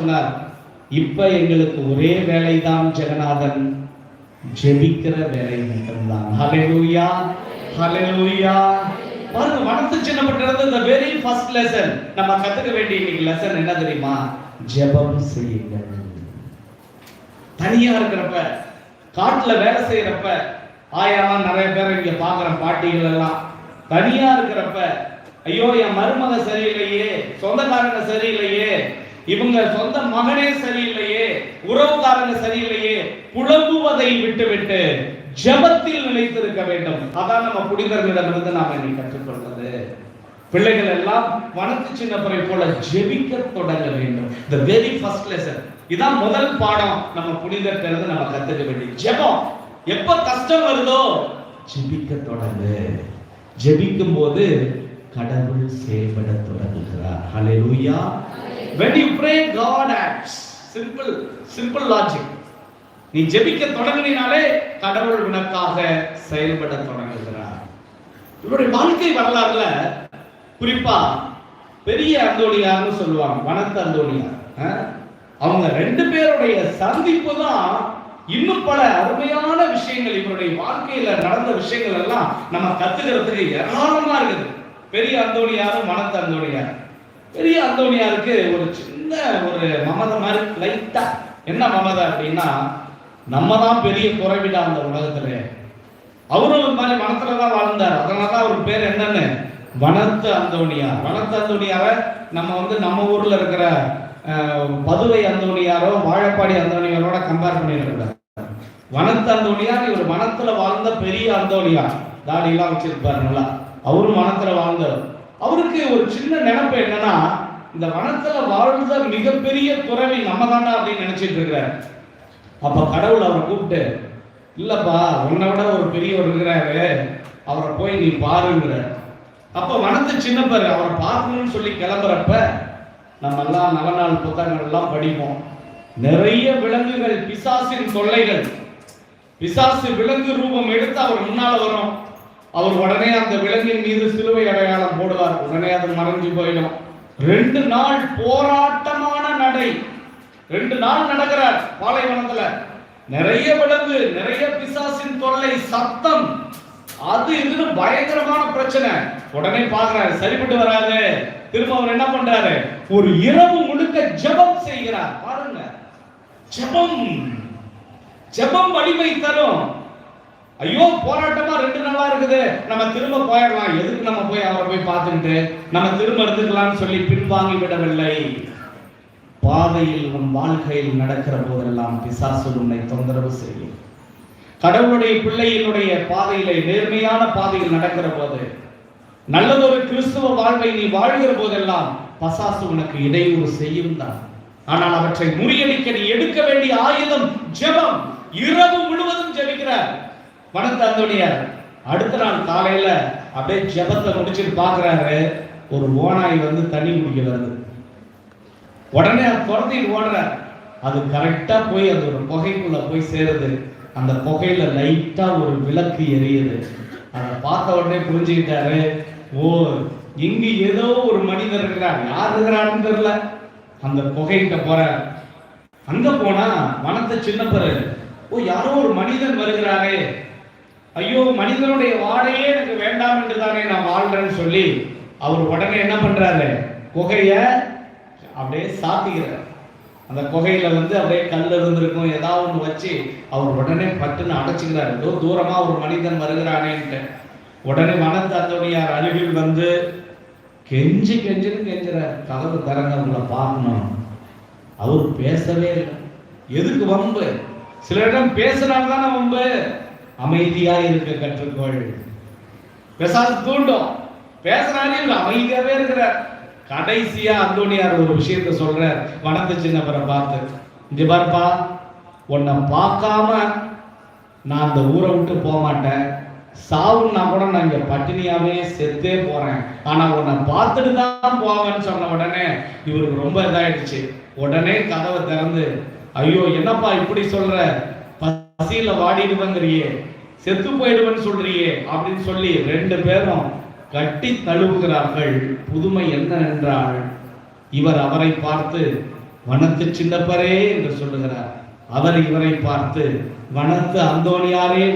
சொன்னார். இப்ப எங்களுக்கு ஒரே வேலைதான் ஜெகநாதன். ஜெபிக்கிற வேலை மட்டும்தான். ஹalleluya ஹalleluya பாருங்க மனசு சின்னப்பட்டிருந்த இந்த வெரி ஃபர்ஸ்ட் லெசன் நம்ம கத்துக்க வேண்டிய இன்னைக்கு லெசன் என்ன தெரியுமா? ஜெபம் செய்யுங்கள். தனியா இருக்கிறப்ப காட்டுல வேலை செய்யறப்ப ஆயாலாம் நிறைய பேர் இங்க பாக்குற பாட்டிகள் எல்லாம் தனியா இருக்கிறப்ப ஐயோ என் மருமக சரியில்லையே சொந்தக்காரங்க சரியில்லையே இவங்க சொந்த மகனே சரியில்லையே உறவுக்காரங்க சரியில்லையே புலம்புவதை விட்டுவிட்டு ஜெபத்தில் நிலைத்திருக்க வேண்டும். அதான் நம்ம புனிதர்களிடமிருந்து நாம இன்னைக்கு கற்றுக்கொள்வது. பிள்ளைகள் எல்லாம் வனத்து சின்னப்பரை போல ஜெபிக்க தொடங்க வேண்டும். த வெரி ஃபர்ஸ்ட் லெசன் இதான் முதல் பாடம் நம்ம புனிதர்கிட்ட நம்ம கத்துக்க வேண்டிய ஜெபம். எப்ப கஷ்டம் வருதோ ஜெபிக்க தொடங்கு. ஜெபிக்கும் போது கடவுள் செயல்பட தொடங்குகிறார். ஹalleluya when you pray god acts. Simple simple logic. நீ ஜெபிக்க தொடங்கினாலே கடவுள் உனக்காக செயல்பட தொடங்குகிறார். இவருடைய வாழ்க்கை வரலாறுல குறிப்பா பெரிய அந்தோணியார்னு சொல்லுவாங்க வனத்த அந்தோணியார். அவங்க ரெண்டு பேருடைய சந்திப்பு தான் இன்னும் பல அருமையான விஷயங்கள் இவருடைய வாழ்க்கையில நடந்த விஷயங்கள் எல்லாம் நம்ம கத்துக்கிறதுக்கு ஏராளமா இருக்குது. பெரிய அந்தோணியாரும் வனத்த அந்தோணியார் பெரிய அந்தோனியாருக்கு ஒரு சின்ன ஒரு மமதை மாதிரி லைட்டா என்ன மமதை அப்படின்னா நம்ம தான் பெரிய குறைவிடா அந்த உலகத்துல. அவரும் ஒரு மாதிரி வனத்துல தான் வாழ்ந்தார். அதனால தான் அவர் பேர் என்னன்னு? வனத்து அந்தோனியார் வனத்து அந்தோனியாரை நம்ம வந்து நம்ம ஊர்ல இருக்கிற பதுவை அந்தோனியாரோ வாழப்பாடி அந்தோனியாரோட கம்பேர் பண்ணிடக்கூடாது வனத்து அந்தோனியார் இவர் வனத்துல வாழ்ந்த பெரிய அந்தோணியார் தாடியெல்லாம் வச்சிருப்பாரு நல்லா. அவரும் வனத்துல வாழ்ந்தவர் அவருக்கு ஒரு சின்ன நினைப்பு என்னன்னா இந்த வனத்துல வாழ்ந்த மிகப்பெரிய துறவி நம்ம தாண்டா அப்படின்னு நினைச்சிட்டு இருக்கிறார். அப்ப கடவுள் அவரை கூப்பிட்டு இல்லப்பா உன்னை விட ஒரு பெரியவர் இருக்கிறாரு. அவரை போய் நீ பாருங்கிற. அப்ப வனத்து சின்னப்பர் அவரை பார்க்கணும்னு சொல்லி கிளம்புறப்ப நம்ம எல்லாம் நவநாள் புத்தகங்கள் எல்லாம் படிப்போம். நிறைய விலங்குகள் பிசாசின் தொல்லைகள். பிசாசு விலங்கு ரூபம் எடுத்து அவர் முன்னால வரும். அவர் உடனே அந்த விலங்கின் மீது சிலுவை அடையாளம் போடுவார். உடனே அது மறைஞ்சு போயிடும். ரெண்டு நாள் போராட்டமான நடை. ரெண்டு நாள் நடக்கிறார் பாலைவனத்துல. நிறைய விலங்கு நிறைய பிசாசின் தொல்லை சத்தம். அது இதுன்னு பயங்கரமான பிரச்சனை. உடனே பாக்குறாரு சரிப்பட்டு வராது. திரும்ப அவர் என்ன பண்றாரு? ஒரு இரவு முழுக்க ஜெபம் செய்கிறார். பாருங்க. ஜெபம். ஜெபம் வலிமை தரும். ஐயோ போராட்டமா இருக்குது நம்ம திரும்ப போயிடலாம். எதுக்கு நம்ம போய் அவரை போய் பார்த்துக்கிட்டு? நம்ம திரும்ப எடுத்துக்கலாம்னு சொல்லி பின்வாங்கி விடவில்லை. பாதையில் நம் வாழ்க்கையில் நடக்கிற போதெல்லாம் பிசாசு உன்னை தொந்தரவு செய்யும். கடவுளுடைய பிள்ளையினுடைய பாதையிலே நேர்மையான பாதையில் நடக்கிற போது நல்லதொரு கிறிஸ்துவ வாழ்வை நீ வாழ்கிற போதெல்லாம் பசாசு உனக்கு இடையூறு செய்யும் தான். ஆனால் அவற்றை முறியடிக்க நீ எடுக்க வேண்டிய ஆயுதம் ஜெபம். இரவு முழுவதும் ஜெபிக்கிறார் வனத்த அந்தோணியார். அடுத்த நாள் காலையில அப்படியே ஜெபத்தை முடிச்சுட்டு பாக்குறாரு ஒரு ஓனாய் வந்து தண்ணி குடிக்க வருது. உடனே அது துரத்திட்டு ஓடுறார். அது கரெக்டா போய் அது ஒரு புகைக்குள்ள போய் சேருது. அந்த புகையில லைட்டா ஒரு விளக்கு எரியுது. அதை பார்த்த உடனே புரிஞ்சுக்கிட்டாரு. ஓ இங்கு ஏதோ ஒரு மனிதர் இருக்கிறார். யார் இருக்கிறாருன்னு தெரியல. அந்த புகைகிட்ட போற அங்க போனா வனத்தை சின்னப்பரு. ஓ யாரோ ஒரு மனிதன் வருகிறாரே. ஐயோ மனிதனுடைய வாடையே எனக்கு வேண்டாம் என்று தானே நான் வாழ்றேன்னு சொல்லி அவர் உடனே என்ன பண்றாரு? குகைய அப்படியே சாத்திக்கிறார் அந்த குகையில வந்து அப்படியே கல் இருந்திருக்கும் ஏதாவது ஒன்று வச்சு அவர் உடனே பட்டுன்னு அடைச்சுக்கிறார். ஏதோ தூரமா ஒரு மனிதன் வருகிறானேன்ட்டு. உடனே வனத்து அருகில் வந்து கெஞ்சி கெஞ்சுன்னு கெஞ்சுறார். கதவு திறங்க உங்களை பார்க்கணும். அவர் பேசவே இல்லை. எதுக்கு வம்பு? சிலரிடம் பேசுறாங்க தானே வம்பு. அமைதியா இருக்க கற்றுக்கொள். பேசாத தூண்டும். பேசுறாரே இவர் அமைதியாவே இருக்கிறார். கடைசியா அந்தோனியார் ஒரு விஷயத்த சொல்றார். வனத்து சின்னவரை பார்த்து இங்க பாருப்பா உன்னை பார்க்காம நான் அந்த ஊரை விட்டு போக மாட்டேன். சாவுன்னா கூட நான் இங்க பட்டினியாவே செத்தே போறேன். ஆனா உன்னை பார்த்துட்டு தான் போவேன்னு சொன்ன உடனே இவருக்கு ரொம்ப இதாயிடுச்சு. உடனே கதவை திறந்து ஐயோ என்னப்பா இப்படி சொல்ற? பசியில வாடிடுவேங்கிறியே செத்து போயிடுவேன்னு சொல்றியே அப்படின்னு சொல்லி ரெண்டு பேரும் கட்டி தழுவுகிறார்கள். புதுமை என்ன என்றால் இவர் அவரை பார்த்து வனத்து சின்னப்பரே என்று சொல்லுகிறார். அவர் இவரை பார்த்து வனத்து அந்தோணியாரே